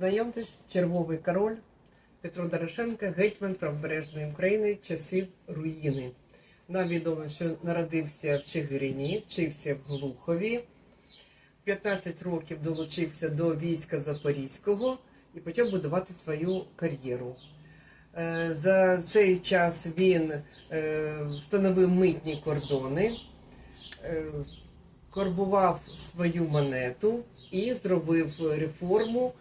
Знайомтесь, червовий король Петро Дорошенко, гетьман правобережної України часів руїни. Нам відомо, що народився в Чигирині, вчився в Глухові. 15 років долучився до війська Запорізького і почав будувати свою кар'єру. Е, За цей час він е, встановив митні кордони, е, корбував свою монету і зробив реформу,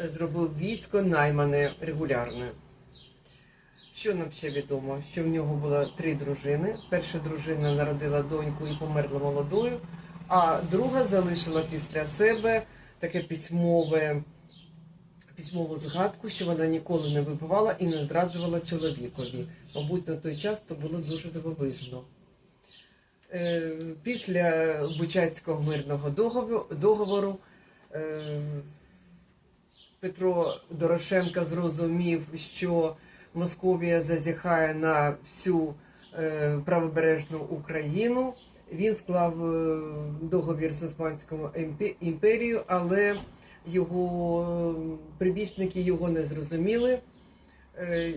зробив військо наймане регулярне. Що нам ще відомо? Що в нього було три дружини. Перша дружина народила доньку і померла молодою, а друга залишила після себе таке письмове, письмову згадку, що вона ніколи не випивала і не зраджувала чоловікові. Мабуть, на той час то було дуже дивовижно. Е, Після Бучацького мирного договору, договору е, Петро Дорошенко зрозумів, що Московія зазіхає на всю е, правобережну Україну. Він склав е, договір з Османською імперією, але його е, прибічники його не зрозуміли,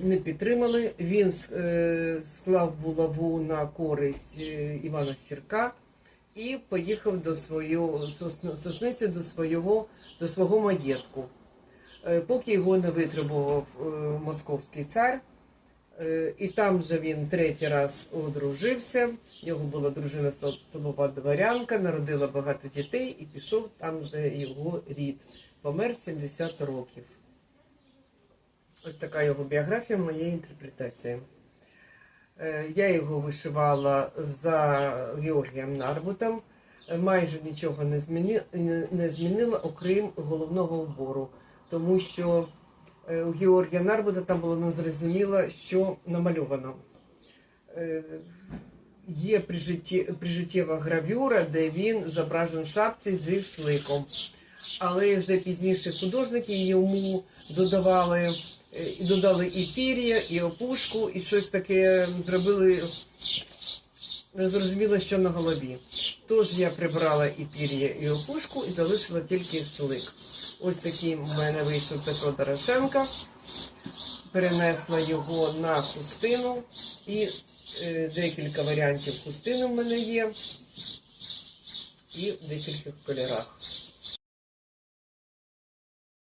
не підтримали. Він склав булаву на користь Івана Сірка і поїхав до свого сосниці до свого, до свого маєтку. Е, поки його не витребував е, московський цар. Е, І там же він третій раз одружився. В нього була дружина столова дворянка, народила багато дітей і пішов там же його рід. Помер 70 років. Ось така його біографія, моєї інтерпретації. Е, Я його вишивала за Георгієм Нарбутом. Майже нічого не, зміні, не- не змінила, окрім головного убору. Тому що е, у Георгія Нарбута там було незрозуміло, що намальовано. Е, Є прижиттєва гравюра, де він зображений в шапці зі шликом. Але вже пізніше художники йому додавали, е, додали і пір'я, і опушку, і щось таке зробили незрозуміло, що на голові. Тож я прибрала і пір'я, і опушку, і залишила тільки шлик. Ось такий в мене вийшов Петро Дорошенка. Перенесла його на хустину і е, декілька варіантів хустини в мене є. І в декількох кольорах.